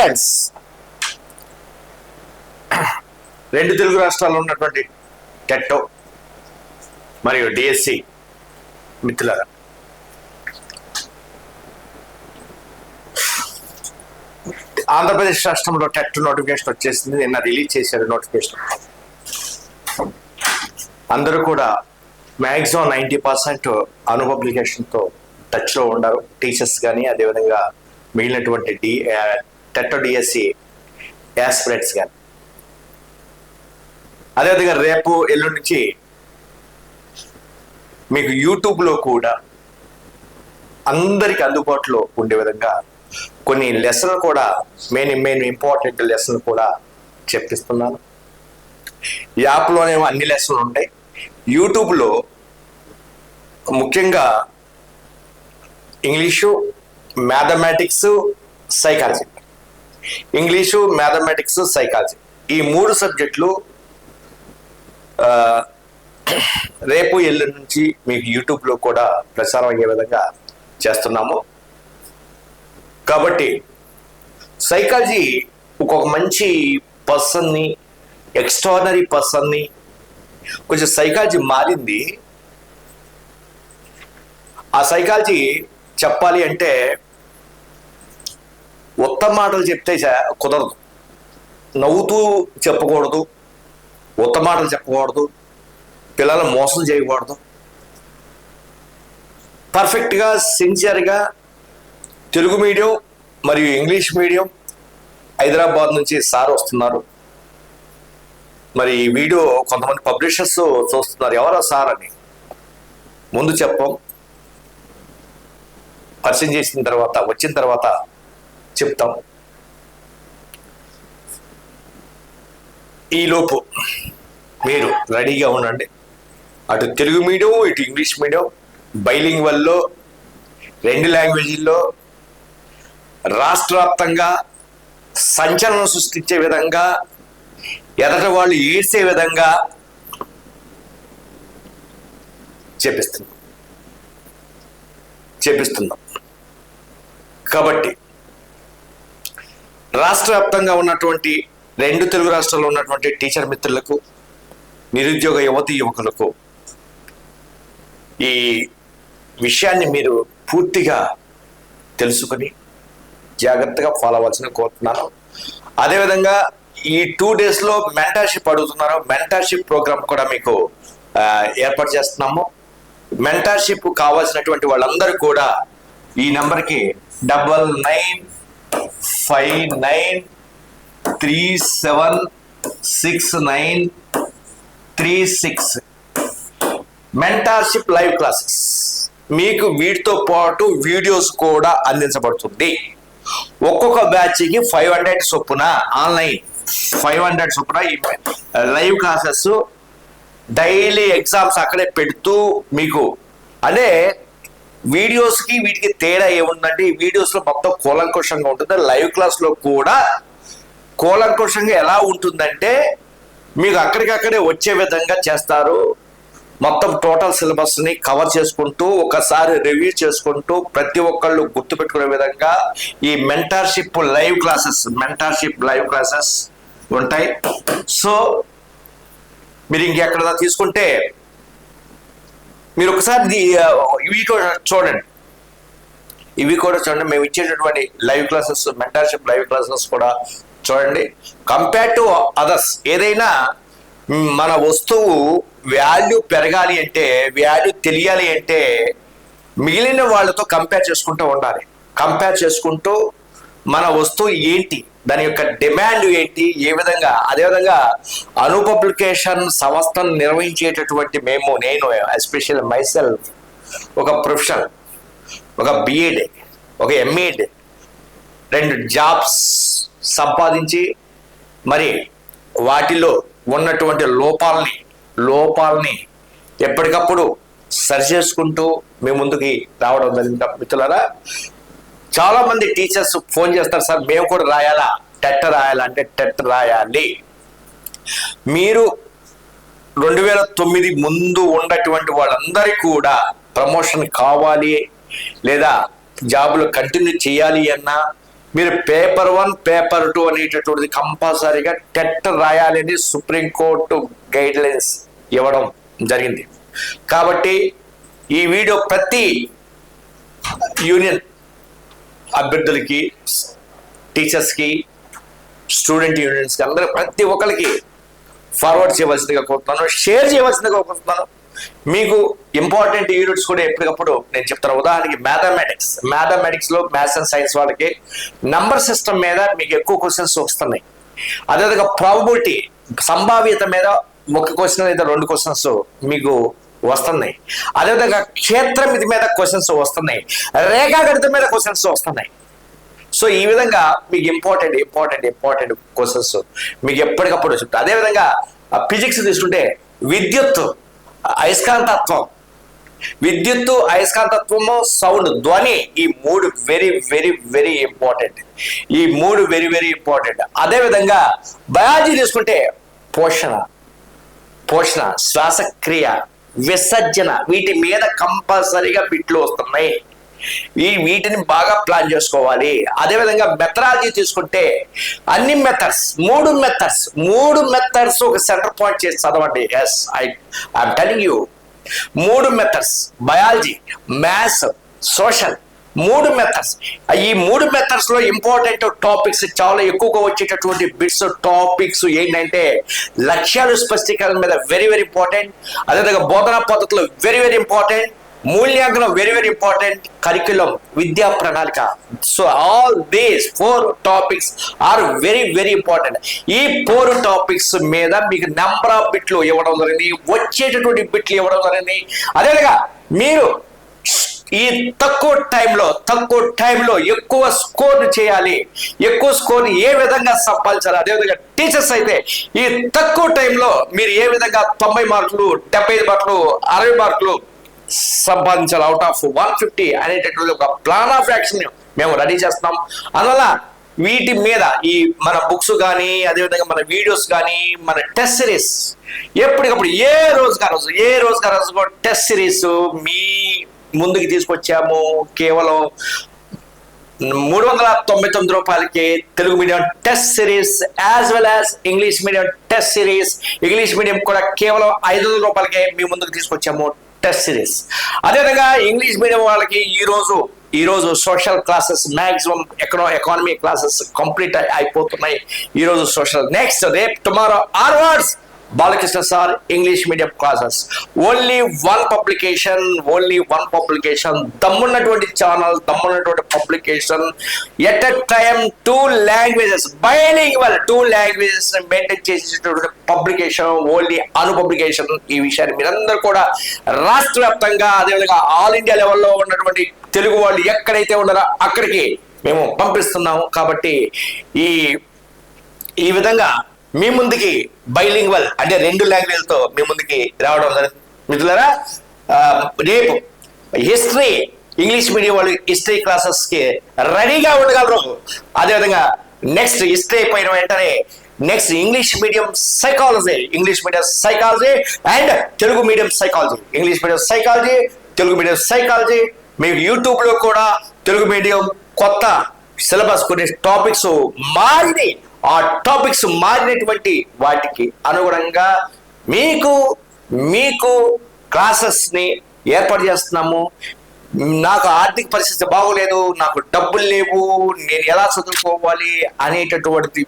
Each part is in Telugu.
ఫ్రెండ్స్ రెండు తెలుగు రాష్ట్రాల్లో ఉన్నటువంటి టెట్టో మరియు డిఎస్సి మిత్రులారా. ఆంధ్రప్రదేశ్ రాష్ట్రంలో టెట్ నోటిఫికేషన్ వచ్చేసింది. నిన్న రిలీజ్ చేశారు నోటిఫికేషన్. అందరూ కూడా మ్యాక్సిమం నైంటీ పర్సెంట్ అను పబ్లికేషన్తో టచ్లో ఉండరు టీచర్స్ కానీ అదేవిధంగా మిగిలినటువంటి డి టెట్ డిఎస్సి యాస్పిరెంట్స్ కానీ అదేవిధంగా రేపు ఎల్లుండి నుంచి మీకు యూట్యూబ్లో కూడా అందరికి అందుబాటులో ఉండే విధంగా కొన్ని లెసన్లు కూడా మెయిన్ మెయిన్ ఇంపార్టెంట్ లెసన్ కూడా చెప్పిస్తున్నాను. యాప్లోనేమో అన్ని లెసన్లు ఉంటాయి. యూట్యూబ్లో ముఖ్యంగా English mathematics psychology. English mathematics psychology ఈ మూడు సబ్జెక్టులు రేపు ఎల్లు నుంచి మీకు యూట్యూబ్లో కూడా ప్రసారం అయ్యే విధంగా చేస్తున్నాము. కాబట్టి సైకాలజీ ఒక్కొక్క మంచి పర్సన్ని ఎక్స్ట్రానరీ పర్సన్ని కొంచెం సైకాలజీ మారింది. ఆ సైకాలజీ చెప్పాలి అంటే ఉత్తమ మాటలు చెప్తే చ- కుదరదు. నవ్వుతూ చెప్పకూడదు. ఉత్తమ మాటలు చెప్పకూడదు. పిల్లలను మోసం చేయకూడదు. పర్ఫెక్ట్గా సిన్సియర్గా తెలుగు మీడియం మరియు ఇంగ్లీష్ మీడియం హైదరాబాద్ నుంచి సార్ వస్తున్నారు. మరి ఈ వీడియో కొంతమంది పబ్లిషర్స్ చూస్తున్నారు. ఎవరో సార్ అని? ముందు చెప్పం. పరిచయం చేసిన తర్వాత వచ్చిన తర్వాత చెప్తాం. ఈలోపు మీరు రెడీగా ఉండండి. అటు తెలుగు మీడియం ఇటు ఇంగ్లీష్ మీడియం బైలింగ్ వల్లో రెండు లాంగ్వేజీల్లో రాష్ట్ర వ్యాప్తంగా సంచలనం సృష్టించే విధంగా ఎదట వాళ్ళు ఏడ్చే విధంగా చేపిస్తున్నాం చేపిస్తున్నాం కాబట్టి రాష్ట్ర వ్యాప్తంగా ఉన్నటువంటి రెండు తెలుగు రాష్ట్రాల్లో ఉన్నటువంటి టీచర్ మిత్రులకు నిరుద్యోగ యువతి యువకులకు ఈ విషయాన్ని మీరు పూర్తిగా తెలుసుకుని జాగ్రత్తగా ఫాలో అవ్వాల్సిన కోరుతున్నాను. అదేవిధంగా ఈ టూ డేస్లో మెంటర్షిప్ అడుగుతున్నారు. మెంటర్షిప్ ప్రోగ్రామ్ కూడా మీకు ఏర్పాటు చేస్తున్నాము. మెంటర్షిప్ కావాల్సినటువంటి వాళ్ళందరూ కూడా ఈ నెంబర్కి double nine five nine three seven six nine three six mentorship live classes మీకు వీటితో పాటు వీడియోస్ కూడా అందించబడుతుంది. ఒక్కొక్క బ్యాచ్కి ఫైవ్ హండ్రెడ్ చొప్పున ఆన్లైన్ ఫైవ్ హండ్రెడ్ చొప్పున లైవ్ క్లాసెస్ డైలీ ఎగ్జామ్స్ అక్కడే పెడుతూ మీకు అదే వీడియోస్కి వీటికి తేడా ఏముందంటే ఈ వీడియోస్లో మొత్తం కూలంకుషంగా ఉంటుంది. లైవ్ క్లాస్లో కూడా కూలంకుషంగా ఎలా ఉంటుందంటే మీకు అక్కడికక్కడే వచ్చే విధంగా చేస్తారు. మొత్తం టోటల్ సిలబస్ని కవర్ చేసుకుంటూ ఒకసారి రివ్యూ చేసుకుంటూ ప్రతి ఒక్కళ్ళు గుర్తుపెట్టుకునే విధంగా ఈ mentorship live classes mentorship live classes ఉంటాయి. సో మీరు ఇంకెక్కడ తీసుకుంటే మీరు ఒకసారి ఇవి కూడా చూడండి. ఇవి కూడా చూడండి. మేము ఇచ్చేటటువంటి live classes mentorship live classes కూడా చూడండి. కంపేర్ టు అదర్స్ ఏదైనా మన వస్తువు వాల్యూ పెరగాలి అంటే వాల్యూ తెలియాలి అంటే మిగిలిన వాళ్ళతో కంపేర్ చేసుకుంటూ ఉండాలి. కంపేర్ చేసుకుంటూ మన వస్తువు ఏంటి? దాని యొక్క డిమాండ్ ఏంటి? ఏ విధంగా? అదేవిధంగా అను పబ్లికేషన్ సంస్థను నిర్వహించేటటువంటి మేము నేను ఎస్పెషల్ మైసెల్ఫ్ ఒక ప్రొఫెషన్ ఒక బిఎడ్ ఒక ఎంఏడ్ రెండు జాబ్స్ సంపాదించి మరి వాటిలో ఉన్నటువంటి లోపాలని లోపాలని ఎప్పటికప్పుడు సరి చేసుకుంటూ మీ ముందుకి రావడం జరిగింది. మిత్రులారా చాలా మంది టీచర్స్ ఫోన్ చేస్తారు సార్ మేము కూడా రాయాలా? టెట్ రాయాలా? అంటే టెట్ రాయాలి. మీరు రెండు వేల తొమ్మిది ముందు ఉన్నటువంటి వాళ్ళందరికీ కూడా ప్రమోషన్ కావాలి లేదా జాబులు కంటిన్యూ చేయాలి అన్నా మీరు పేపర్ వన్ పేపర్ టూ అనేటటువంటిది కంపల్సరీగా టెట్ రాయాలని సుప్రీంకోర్టు గైడ్లైన్స్ ఇవ్వడం జరిగింది. కాబట్టి ఈ వీడియో ప్రతి యూనియన్ అభ్యర్థులకి టీచర్స్కి స్టూడెంట్ యూనియన్స్కి అందరూ ప్రతి ఒక్కరికి ఫార్వర్డ్ చేయవలసిందిగా కోరుతున్నాను షేర్ చేయవలసిందిగా కోరుతున్నాను. మీకు ఇంపార్టెంట్ యూనిట్స్ కూడా ఎప్పటికప్పుడు నేను చెప్తాను. ఉదాహరణకి మ్యాథమెటిక్స్. మ్యాథమెటిక్స్లో మ్యాథ్స్ అండ్ సైన్స్ వాళ్ళకి నంబర్ సిస్టమ్ మీద మీకు ఎక్కువ క్వశ్చన్స్ వస్తున్నాయి. అదేవిధంగా ప్రాబిలిటీ సంభావ్యత మీద ఒక క్వశ్చన్ లేదా రెండు క్వశ్చన్స్ మీకు వస్తున్నాయి. అదేవిధంగా క్షేత్రమితి మీద క్వశ్చన్స్ వస్తున్నాయి. రేఖాగణితం మీద క్వశ్చన్స్ వస్తున్నాయి. సో ఈ విధంగా మీకు ఇంపార్టెంట్ ఇంపార్టెంట్ ఇంపార్టెంట్ క్వశ్చన్స్ మీకు ఎప్పటికప్పుడు చెప్తా. అదేవిధంగా ఫిజిక్స్ తీసుకుంటే విద్యుత్ అయస్కాంతత్వం విద్యుత్తు అయస్కాంతత్వము సౌండ్ ధ్వని ఈ మూడు వెరీ వెరీ వెరీ ఇంపార్టెంట్ ఈ మూడు వెరీ వెరీ ఇంపార్టెంట్ అదేవిధంగా బయాలజీ తీసుకుంటే పోషణ పోషణ శ్వాసక్రియ. విసర్జన. వీటి మీద కంపల్సరీగా బిట్లు వస్తున్నాయి. ఈ వీటిని బాగా ప్లాన్ చేసుకోవాలి. అదేవిధంగా మెథడాలజీ తీసుకుంటే అన్ని మెథడ్స్ మూడు మెథడ్స్ మూడు మెథడ్స్ ఒక సెంటర్ పాయింట్ చేసి చదవండి. Yes I I'm telling you మూడు మెథడ్స్ బయాలజీ మ్యాథ్స్ సోషల్. మూడు మెథడ్స్ ఈ మూడు మెథడ్స్లో ఇంపార్టెంట్ టాపిక్స్ చాలా ఎక్కువగా వచ్చేటటువంటి బిట్స్ టాపిక్స్ ఏంటంటే లక్ష్యాలు స్పష్టీకరణ మీద వెరీ వెరీ ఇంపార్టెంట్ అదేవిధంగా బోధనా పద్ధతులు వెరీ వెరీ ఇంపార్టెంట్ మూల్యాంకనం వెరీ వెరీ ఇంపార్టెంట్ కరికులం విద్యా ప్రణాళిక. So all these four topics are very very important ఈ ఫోర్ టాపిక్స్ మీద మీకు నెంబర్ ఆఫ్ బిట్లు ఇవ్వడం జరిగింది. వచ్చేటటువంటి బిట్లు ఇవ్వడం జరిగింది. అదేవిధంగా మీరు ఈ తక్కువ టైంలో తక్కువ టైంలో ఎక్కువ స్కోర్ చేయాలి. ఎక్కువ స్కోర్ ఏ విధంగా సంపాదించాలి? అదేవిధంగా టీచర్స్ అయితే ఈ తక్కువ టైంలో మీరు ఏ విధంగా తొంభై మార్కులు డెబ్బై ఐదు మార్కులు అరవై మార్కులు సంపాదించాలి? అవుట్ ఆఫ్ వన్ ఫిఫ్టీ అనేటటువంటి ఒక ప్లాన్ ఆఫ్ యాక్షన్ మేము రెడీ చేస్తున్నాం. అందువల్ల వీటి మీద ఈ మన బుక్స్ కానీ అదేవిధంగా మన వీడియోస్ కానీ మన టెస్ట్ సిరీస్ ఎప్పటికప్పుడు ఏ రోజు కా రోజు ఏ రోజు కా రోజు టెస్ట్ సిరీస్ మీ ముందుకు తీసుకొచ్చాము. కేవలం మూడు వందల తొంభై తొమ్మిది రూపాయలకి Telugu medium test series as well as English medium test series. English medium కూడా కేవలం ఐదు వందల రూపాయలకే మీ ముందుకు తీసుకొచ్చాము టెస్ట్ సిరీస్. అదేవిధంగా ఇంగ్లీష్ మీడియం వాళ్ళకి ఈ రోజు social classes maximum econo economy classes complete అయిపోతున్నాయి. ఈ రోజు సోషల్ నెక్స్ట్ రేపు tomorrow ఆర్వర్డ్స్ Balakrishna sir English medium classes. Only one publication only one publication దమ్మున్నటువంటి channel దమ్మున్నటువంటి publication at a time two languages bilingual two languages maintain చేసేటటువంటి పబ్లికేషన్ ఓన్లీ అను పబ్లికేషన్ ఈ విషయాన్ని మీరందరూ కూడా రాష్ట్ర వ్యాప్తంగా అదేవిధంగా ఆల్ ఇండియా లెవెల్లో ఉన్నటువంటి తెలుగు వాళ్ళు ఎక్కడైతే ఉన్నారో అక్కడికి మేము పంపిస్తున్నాము. కాబట్టి ఈ ఈ విధంగా మీ ముందుకి బైలింగ్వల్ అంటే రెండు లాంగ్వేజ్తో మీ ముందుకి రావడం జరిగింది మిత్రులారా రేపు హిస్టరీ ఇంగ్లీష్ మీడియం వాళ్ళు హిస్టరీ క్లాసెస్కి రెడీగా ఉండగలరు. అదేవిధంగా నెక్స్ట్ హిస్టరీ అయిపోయిన వెంటనే next English medium psychology English medium psychology and Telugu medium psychology English medium psychology Telugu medium psychology మీకు యూట్యూబ్లో కూడా తెలుగు మీడియం కొత్త సిలబస్ కొన్ని టాపిక్స్ మారినాయి. ఆ టాపిక్స్ మారినటువంటి వాటికి అనుగుణంగా మీకు మీకు క్లాసెస్ని ఏర్పాటు చేస్తున్నాము. నాకు ఆర్థిక పరిస్థితి బాగోలేదు నాకు డబ్బులు లేవు నేను ఎలా చదువుకోవాలి అనేటటువంటి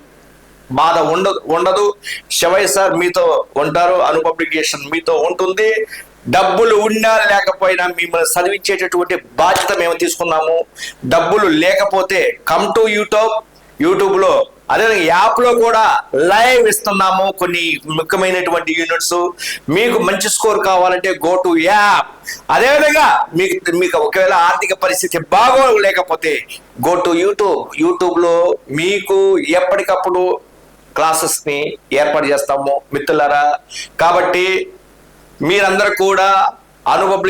బాధ ఉండదు ఉండదు. శివయ్య సార్ మీతో ఉంటారు అను పబ్లికేషన్ మీతో ఉంటుంది. డబ్బులు ఉన్నా లేకపోయినా మిమ్మల్ని చదివించేటటువంటి బాధ్యత మేము తీసుకున్నాము. డబ్బులు లేకపోతే కమ్ టు యూట్యూబ్ యూట్యూబ్లో అదే యాప్లో కూడా లైవ్ ఇస్తున్నాము కొన్ని ముఖ్యమైనటువంటి యూనిట్స్. మీకు మంచి స్కోర్ కావాలంటే గో టు యాప్. అదేవిధంగా మీకు మీకు ఒకవేళ ఆర్థిక పరిస్థితి బాగో లేకపోతే గో టు యూట్యూబ్. యూట్యూబ్లో మీకు ఎప్పటికప్పుడు క్లాసెస్ని ఏర్పాటు చేస్తాము మిత్రులారా. కాబట్టి మీరందరూ కూడా అను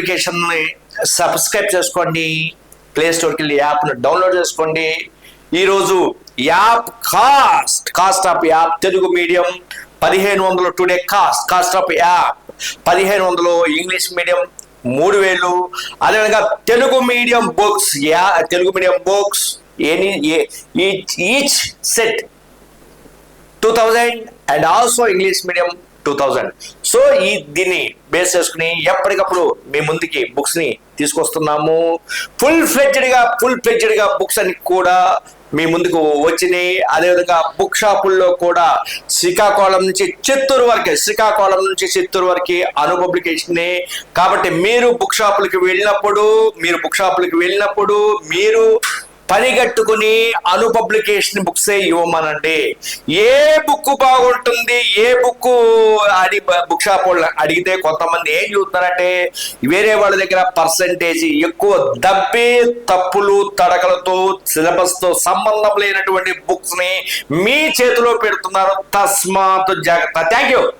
ని సబ్స్క్రైబ్ చేసుకోండి. ప్లే స్టోర్కి వెళ్ళి యాప్ను డౌన్లోడ్ చేసుకోండి. ఈరోజు app cost cost of app Telugu medium పదిహేను వందలు today cost cost of app పదిహేను వందలు ఇంగ్లీష్ మీడియం మూడు వేలు. అదేవిధంగా Telugu medium books yeah Telugu medium books any each each set two thousand and also English medium two thousand. So ఈ దీన్ని బేస్ చేసుకుని ఎప్పటికప్పుడు మీ ముందుకి బుక్స్ని తీసుకొస్తున్నాము. ఫుల్ ఫ్లెడ్జ్డ్గా ఫుల్ ఫ్లెడ్జ్డ్గా బుక్స్ అని కూడా మీ ముందుకు వచ్చినాయి. అదేవిధంగా బుక్ షాపుల్లో కూడా శ్రీకాకుళం నుంచి చిత్తూరు వరకే శ్రీకాకుళం నుంచి చిత్తూరు వరకు అను పబ్లికేషన్ కాబట్టి మీరు బుక్ షాపులకి వెళ్ళినప్పుడు మీరు బుక్ షాపులకి వెళ్ళినప్పుడు మీరు పనిగట్టుకుని అను పబ్లికేషన్ బుక్స్ ఇవ్వమనండి. ఏ బుక్ బాగుంటుంది ఏ బుక్ అడి బుక్ షాప్ వాళ్ళు అడిగితే కొంతమంది ఏం చూస్తున్నారంటే వేరే వాళ్ళ దగ్గర పర్సంటేజ్ ఎక్కువ దబ్బి తప్పులు తడకలతో సిలబస్తో సంబంధం లేనటువంటి బుక్స్ని మీ చేతిలో పెడుతున్నారు. తస్మాత్ జాగ్రత్త. Thank you.